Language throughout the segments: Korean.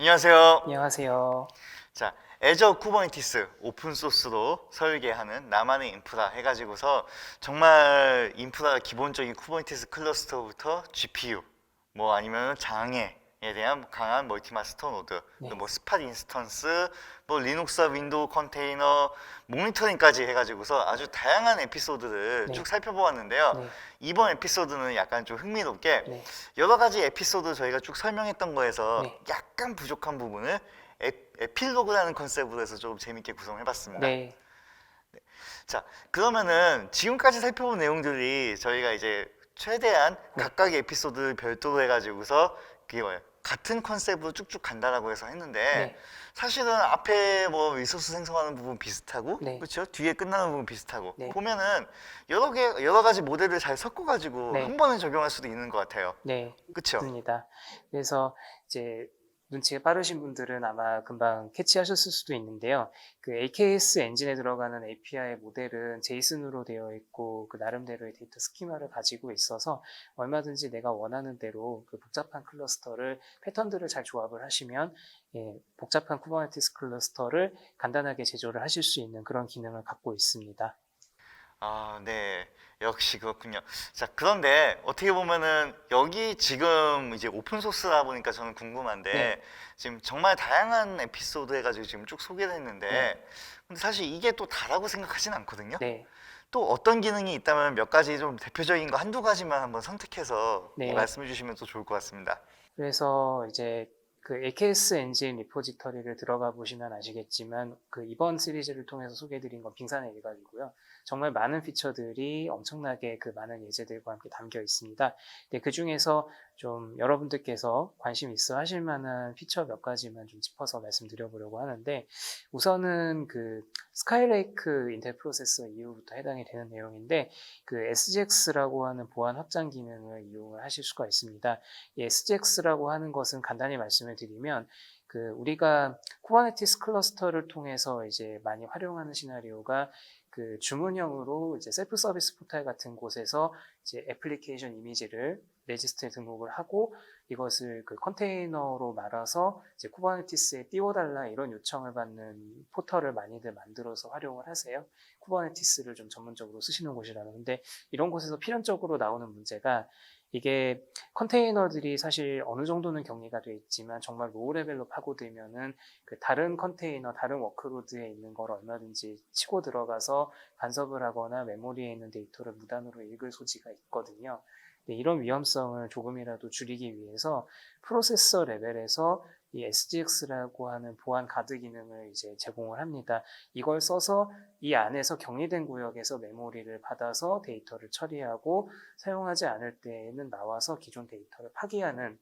안녕하세요. 안녕하세요. 자, 애저 쿠버네티스 오픈 소스로 설계하는 나만의 인프라 해가지고서 정말 인프라 기본적인 쿠버네티스 클러스터부터 GPU 뭐 아니면 장애 에 대한 강한 멀티 마스터 노드, 네. 또뭐 스팟 인스턴스, 뭐 리눅스 윈도우 컨테이너, 모니터링까지 해가지고서 아주 다양한 에피소드를 네. 쭉 살펴보았는데요. 네. 이번 에피소드는 약간 좀 흥미롭게 네. 여러 가지 에피소드 저희가 쭉 설명했던 거에서 네. 약간 부족한 부분을 에, 에필로그라는 컨셉으로 해서 좀 재밌게 구성해봤습니다. 네. 자, 그러면은 지금까지 살펴본 내용들이 저희가 이제 최대한 네. 각각의 에피소드를 별도로 해가지고서 그게 뭐예요? 같은 컨셉으로 쭉쭉 간다라고 해서 했는데 네. 사실은 앞에 뭐 리소스 생성하는 부분 비슷하고 네. 그렇죠 뒤에 끝나는 부분 비슷하고 네. 보면은 여러 개 여러 가지 모델을 잘 섞어가지고 네. 한 번에 적용할 수도 있는 것 같아요. 네. 그렇죠? 그래서 이제 눈치가 빠르신 분들은 아마 금방 캐치하셨을 수도 있는데요. 그 AKS 엔진에 들어가는 API 모델은 제이슨으로 되어 있고 그 나름대로의 데이터 스키마를 가지고 있어서 얼마든지 내가 원하는 대로 그 복잡한 클러스터를 패턴들을 잘 조합을 하시면 예, 복잡한 쿠버네티스 클러스터를 간단하게 제조를 하실 수 있는 그런 기능을 갖고 있습니다. 아, 네. 역시 그렇군요. 자, 그런데 어떻게 보면은 여기 지금 이제 오픈 소스라 보니까 저는 궁금한데 네. 지금 정말 다양한 에피소드 해가지고 지금 쭉 소개를 했는데 네. 근데 사실 이게 또 다라고 생각하진 않거든요. 네. 또 어떤 기능이 있다면 몇 가지 좀 대표적인 거 한두 가지만 한번 선택해서 네. 말씀해 주시면 또 좋을 것 같습니다. 그래서 이제 그 AKS 엔진 리포지터리를 들어가 보시면 아시겠지만 그 이번 시리즈를 통해서 소개해드린 건 빙산의 일각이고요. 정말 많은 피처들이 엄청나게 그 많은 예제들과 함께 담겨 있습니다. 근데 그 중에서 좀 여러분들께서 관심 있어 하실 만한 피처 몇 가지만 좀 짚어서 말씀드려보려고 하는데 우선은 그 스카이레이크 인텔 프로세서 이후부터 해당이 되는 내용인데 그 SGX라고 하는 보안 확장 기능을 이용을 하실 수가 있습니다. 이 SGX라고 하는 것은 간단히 말씀을 드리면 그 우리가 쿠버네티스 클러스터를 통해서 이제 많이 활용하는 시나리오가 그 주문형으로 이제 셀프 서비스 포탈 같은 곳에서 이제 애플리케이션 이미지를 레지스트에 등록을 하고 이것을 그 컨테이너로 말아서 이제 쿠버네티스에 띄워달라 이런 요청을 받는 포털을 많이들 만들어서 활용을 하세요. 쿠버네티스를 좀 전문적으로 쓰시는 곳이라면 근데 이런 곳에서 필연적으로 나오는 문제가 이게 컨테이너들이 사실 어느 정도는 격리가 돼 있지만 정말 로우 레벨로 파고들면은 그 다른 컨테이너, 다른 워크로드에 있는 걸 얼마든지 치고 들어가서 간섭을 하거나 메모리에 있는 데이터를 무단으로 읽을 소지가 있거든요. 이런 위험성을 조금이라도 줄이기 위해서 프로세서 레벨에서 이 SGX라고 하는 보안 가드 기능을 이제 제공을 합니다. 이걸 써서 이 안에서 격리된 구역에서 메모리를 받아서 데이터를 처리하고 사용하지 않을 때에는 나와서 기존 데이터를 파기하는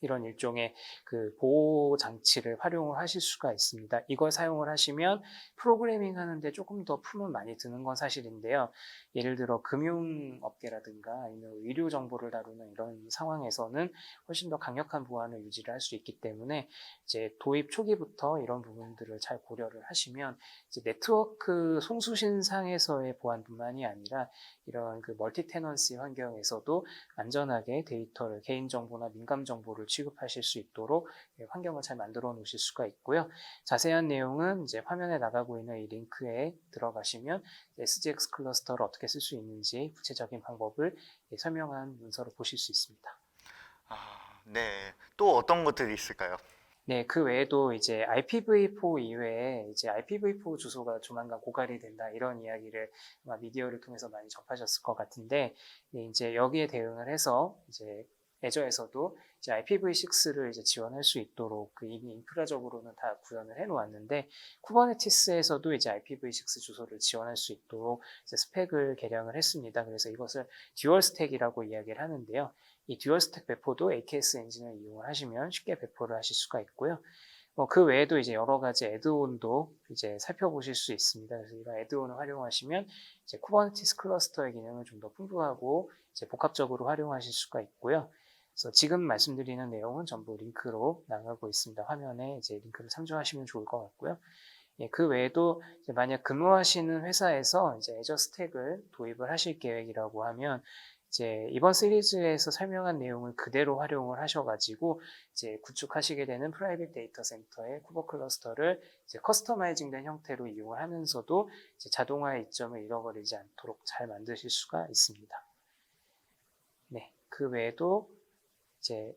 이런 일종의 그 보호 장치를 활용을 하실 수가 있습니다. 이걸 사용을 하시면 프로그래밍 하는데 조금 더 품은 많이 드는 건 사실인데요. 예를 들어 금융업계라든가 아니면 의료 정보를 다루는 이런 상황에서는 훨씬 더 강력한 보안을 유지를 할 수 있기 때문에 이제 도입 초기부터 이런 부분들을 잘 고려를 하시면 이제 네트워크 송수신상에서의 보안뿐만이 아니라 이런 그 멀티 테넌시 환경에서도 안전하게 데이터를 개인 정보나 민감 정보를 취급하실 수 있도록 예, 환경을 잘 만들어 놓으실 수가 있고요. 자세한 내용은 이제 화면에 나가고 있는 이 링크에 들어가시면 SGX 클러스터를 어떻게 쓸 수 있는지 구체적인 방법을 예, 설명한 문서를 보실 수 있습니다. 아, 네. 또 어떤 것들이 있을까요? 네, 그 외에도 이제 IPv4 이외에 이제 IPv4 주소가 조만간 고갈이 된다 이런 이야기를 아마 미디어를 통해서 많이 접하셨을 것 같은데 네, 이제 여기에 대응을 해서 이제 애저에서도 이제 IPv6를 이제 지원할 수 있도록 그 이미 인프라적으로는 다 구현을 해 놓았는데 쿠버네티스에서도 이제 IPv6 주소를 지원할 수 있도록 이제 스펙을 개량을 했습니다. 그래서 이것을 듀얼 스택이라고 이야기를 하는데요. 이 듀얼 스택 배포도 AKS 엔진을 이용을 하시면 쉽게 배포를 하실 수가 있고요. 뭐 그 외에도 이제 여러 가지 애드온도 이제 살펴보실 수 있습니다. 그래서 이런 애드온을 활용하시면 이제 쿠버네티스 클러스터의 기능을 좀 더 풍부하고 이제 복합적으로 활용하실 수가 있고요. 그래서 지금 말씀드리는 내용은 전부 링크로 나가고 있습니다. 화면에 이제 링크를 참조하시면 좋을 것 같고요. 예, 그 외에도 만약 근무하시는 회사에서 이제 애저 스택을 도입을 하실 계획이라고 하면 이제 이번 시리즈에서 설명한 내용을 그대로 활용을 하셔가지고 이제 구축하시게 되는 프라이빗 데이터 센터의 쿠버 클러스터를 이제 커스터마이징된 형태로 이용을 하면서도 이제 자동화의 이점을 잃어버리지 않도록 잘 만드실 수가 있습니다. 네, 그 외에도 이제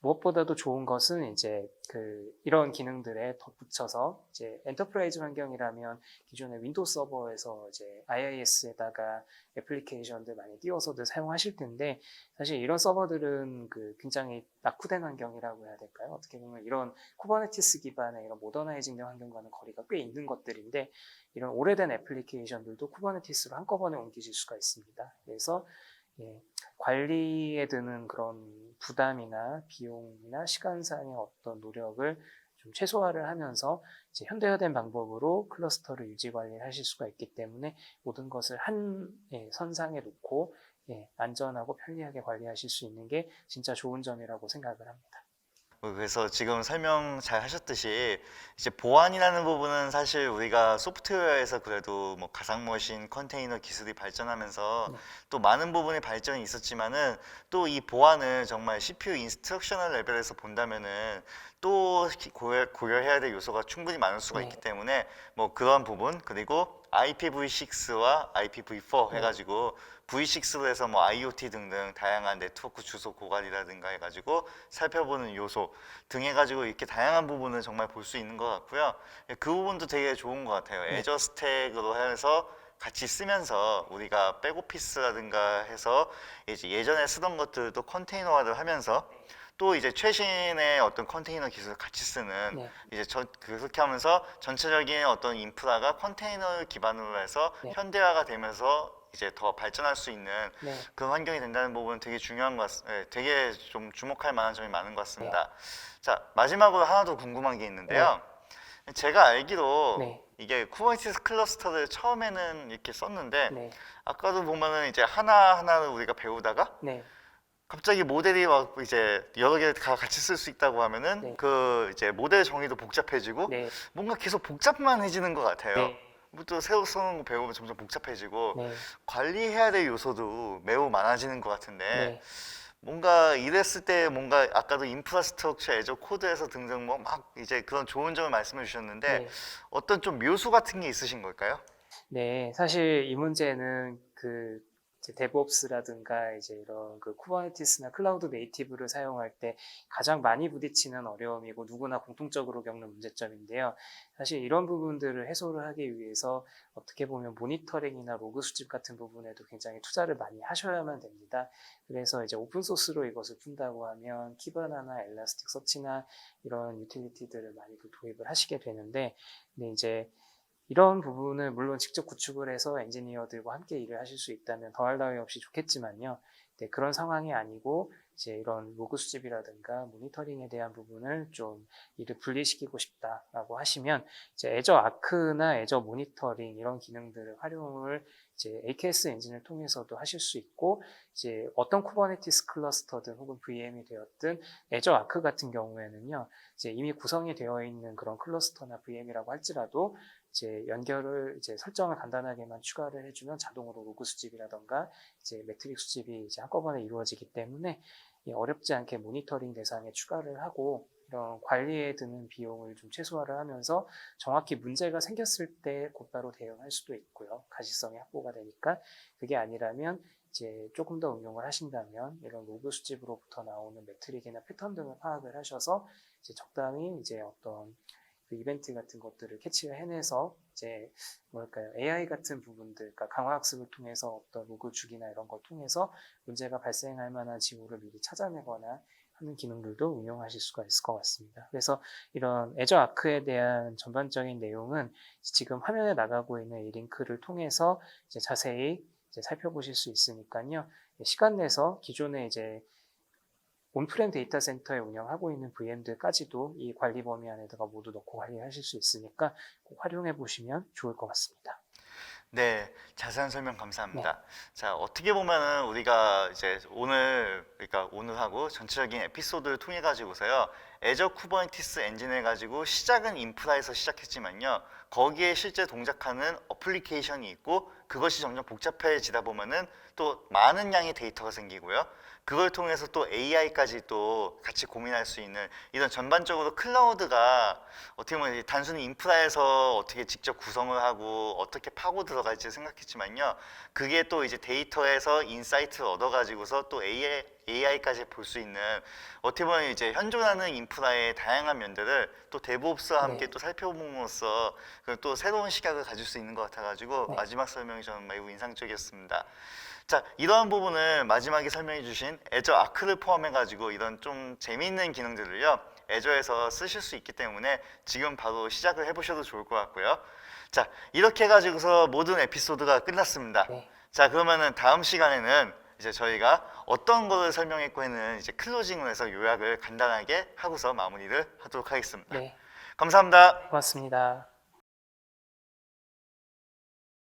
무엇보다도 좋은 것은 이제 그 이런 기능들에 덧붙여서 이제 엔터프라이즈 환경이라면 기존의 윈도우 서버에서 이제 IIS에다가 애플리케이션들 많이 띄워서들 사용하실 텐데 사실 이런 서버들은 그 굉장히 낙후된 환경이라고 해야 될까요? 어떻게 보면 이런 쿠버네티스 기반의 이런 모더나이징된 환경과는 거리가 꽤 있는 것들인데 이런 오래된 애플리케이션들도 쿠버네티스로 한꺼번에 옮기실 수가 있습니다. 그래서 예, 관리에 드는 그런 부담이나 비용이나 시간상의 어떤 노력을 좀 최소화를 하면서 이제 현대화된 방법으로 클러스터를 유지 관리를 하실 수가 있기 때문에 모든 것을 한 예, 선상에 놓고 예, 안전하고 편리하게 관리하실 수 있는 게 진짜 좋은 점이라고 생각을 합니다. 어, 그래서 지금 설명 잘 하셨듯이 이제 보안이라는 부분은 사실 우리가 소프트웨어에서 그래도 뭐 가상 머신 컨테이너 기술이 발전하면서 네. 또 많은 부분의 발전이 있었지만은 또 이 보안을 정말 CPU 인스트럭셔널 레벨에서 본다면은 또 기- 고려, 고려해야 될 요소가 충분히 많을 수가 네. 있기 때문에 뭐 그런 부분 그리고 IPv6와 IPv4 네. 해가지고 V6로 해서 뭐 IoT 등등 다양한 네트워크 주소 고갈이라든가 해가지고 살펴보는 요소 등 해가지고 이렇게 다양한 부분을 정말 볼 수 있는 것 같고요. 예, 그 부분도 되게 좋은 것 같아요. 네. 애저 스택으로 해서 같이 쓰면서 우리가 백오피스라든가 해서 이제 예전에 쓰던 것들도 컨테이너화를 하면서 또 이제 최신의 어떤 컨테이너 기술을 같이 쓰는 네. 이제 저 그렇게 하면서 전체적인 어떤 인프라가 컨테이너를 기반으로 해서 네. 현대화가 되면서 이제 더 발전할 수 있는 네. 그런 환경이 된다는 부분은 되게 중요한 것 같습니다. 예, 되게 좀 주목할 만한 점이 많은 것 같습니다. 네. 자 마지막으로 하나 더 궁금한 게 있는데요. 제가 알기로 네. 이게 쿠버네티스 클러스터를 처음에는 이렇게 썼는데 네. 아까도 보면은 이제 하나 하나를 우리가 배우다가 네. 갑자기 모델이 막 이제 여러 개 다 같이 쓸 수 있다고 하면은 네. 그 이제 모델 정의도 복잡해지고 네. 뭔가 계속 복잡만 해지는 것 같아요. 네. 뭐또 새로 쓰는 거 배우면 점점 복잡해지고 네. 관리해야 될 요소도 매우 많아지는 것 같은데 네. 뭔가 이랬을 때 뭔가 아까도 인프라스트럭처 애저 코드에서 등등 뭐 막 이제 그런 좋은 점을 말씀해 주셨는데 네. 어떤 좀 묘수 같은 게 있으신 걸까요? 네, 사실 이 문제는 그 이제 데브옵스라든가 이제 이런 그 쿠버네티스나 클라우드 네이티브를 사용할 때 가장 많이 부딪히는 어려움이고 누구나 공통적으로 겪는 문제점인데요. 사실 이런 부분들을 해소를 하기 위해서 어떻게 보면 모니터링이나 로그 수집 같은 부분에도 굉장히 투자를 많이 하셔야만 됩니다. 그래서 이제 오픈 소스로 이것을 푼다고 하면 키바나나 엘라스틱 서치나 이런 유틸리티들을 많이 도입을 하시게 되는데, 근데 이제 이런 부분을 물론 직접 구축을 해서 엔지니어들과 함께 일을 하실 수 있다면 더할 나위 없이 좋겠지만요. 네, 그런 상황이 아니고 이제 이런 로그 수집이라든가 모니터링에 대한 부분을 좀 일을 분리시키고 싶다라고 하시면 이제 애저 아크나 애저 모니터링 이런 기능들을 활용을 이제 AKS 엔진을 통해서도 하실 수 있고 이제 어떤 쿠버네티스 클러스터든 혹은 VM이 되었든 애저 아크 같은 경우에는요. 이제 이미 구성이 되어 있는 그런 클러스터나 VM이라고 할지라도 이제 연결을 이제 설정을 간단하게만 추가를 해주면 자동으로 로그 수집이라던가 이제 매트릭 수집이 이제 한꺼번에 이루어지기 때문에 이 어렵지 않게 모니터링 대상에 추가를 하고 이런 관리에 드는 비용을 좀 최소화를 하면서 정확히 문제가 생겼을 때 곧바로 대응할 수도 있고요. 가시성이 확보가 되니까 그게 아니라면 이제 조금 더 응용을 하신다면 이런 로그 수집으로부터 나오는 매트릭이나 패턴 등을 파악을 하셔서 이제 적당히 이제 어떤 그 이벤트 같은 것들을 캐치를 해내서 이제 뭐랄까요 AI 같은 부분들, 그러니까 강화학습을 통해서 어떤 로그 주기나 이런 걸 통해서 문제가 발생할 만한 징후를 미리 찾아내거나 하는 기능들도 응용하실 수가 있을 것 같습니다. 그래서 이런 애저 아크에 대한 전반적인 내용은 지금 화면에 나가고 있는 이 링크를 통해서 이제 자세히 이제 살펴보실 수 있으니까요. 시간 내서 기존에 이제 온프렘 데이터 센터에 운영하고 있는 VM들까지도 이 관리 범위 안에다가 모두 넣고 관리하실 수 있으니까 꼭 활용해 보시면 좋을 것 같습니다. 네, 자세한 설명 감사합니다. 네. 자, 어떻게 보면은 우리가 이제 오늘, 그러니까 오늘하고 전체적인 에피소드를 통해 가지고서요, 애저 쿠버네티스 엔진을 가지고 시작은 인프라에서 시작했지만요, 거기에 실제 동작하는 어플리케이션이 있고, 그것이 점점 복잡해지다 보면은 또 많은 양의 데이터가 생기고요. 그걸 통해서 또 AI까지 또 같이 고민할 수 있는 이런 전반적으로 클라우드가 어떻게 보면 단순히 인프라에서 어떻게 직접 구성을 하고 어떻게 파고 들어갈지 생각했지만요. 그게 또 이제 데이터에서 인사이트를 얻어가지고서 또 AI, AI까지 볼 수 있는 어떻게 보면 이제 현존하는 인프라의 다양한 면들을 또 데브옵스와 함께 네. 또 살펴봄으로써 그또 새로운 시각을 가질 수 있는 것 같아가지고 네. 마지막 설명 이 저는 매우 인상적이었습니다. 자, 이러한 부분을 마지막에 설명해 주신 애저 아크를 포함해 가지고 이런 좀 재미있는 기능들을요. 애저에서 쓰실 수 있기 때문에 지금 바로 시작을 해 보셔도 좋을 것 같고요. 자, 이렇게 해 가지고서 모든 에피소드가 끝났습니다. 네. 자, 그러면은 다음 시간에는 이제 저희가 어떤 거를 설명했고 했는 이제 클로징을 해서 요약을 간단하게 하고서 마무리를 하도록 하겠습니다. 네, 감사합니다. 고맙습니다.